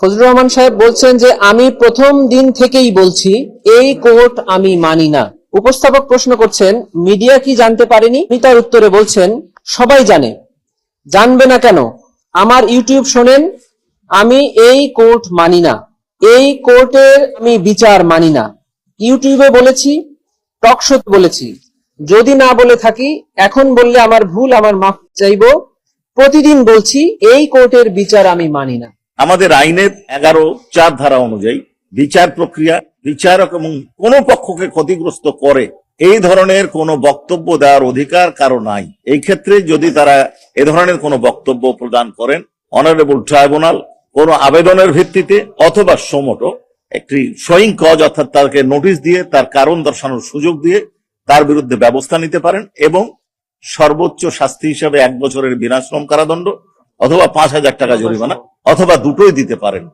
ফজলুর রহমান সাহেব বলছেন যে, আমি প্রথম দিন থেকেই বলছি, এই কোর্ট আমি মানি না। উপস্থাপক প্রশ্ন করছেন, মিডিয়া কি জানতে পারেনি? তার উত্তরে বলছেন, সবাই জানে। জানবে না কেন? আমার ইউটিউব শোনেন, আমি এই কোর্ট মানি না। এই কোর্টের আমি বিচার মানি না। ইউটিউবে বলেছি টকশোতে বলেছি। যদি না বলে থাকি, এখন বললে আমার ভুল, আমার মাফ চাইব। প্রতিদিন বলছি, এই কোর্টের বিচার আমি মানি না। আমাদের আইনের এগারো চার ধারা অনুযায়ী বিচার প্রক্রিয়া, বিচারক এবং কোন পক্ষকে ক্ষতিগ্রস্ত করে এই ধরনের কোনো বক্তব্য দেওয়ার অধিকার কারও নাই। এই ক্ষেত্রে যদি তারা এ ধরনের কোনো বক্তব্য প্রদান করেন, অনারেবল ট্রাইব্যুনাল কোনো আবেদনের ভিত্তিতে অথবা সমটো একটি সইং কজ অর্থাৎ তাকে নোটিশ দিয়ে, তার কারণ দর্শানোর সুযোগ দিয়ে তার বিরুদ্ধে ব্যবস্থা নিতে পারেন এবং সর্বোচ্চ শাস্তি হিসাবে এক বছরের বিনাশ্রম কারাদণ্ড অথবা পাঁচ হাজার টাকা জরিমানা অথবা দুটোই দিতে পারেন।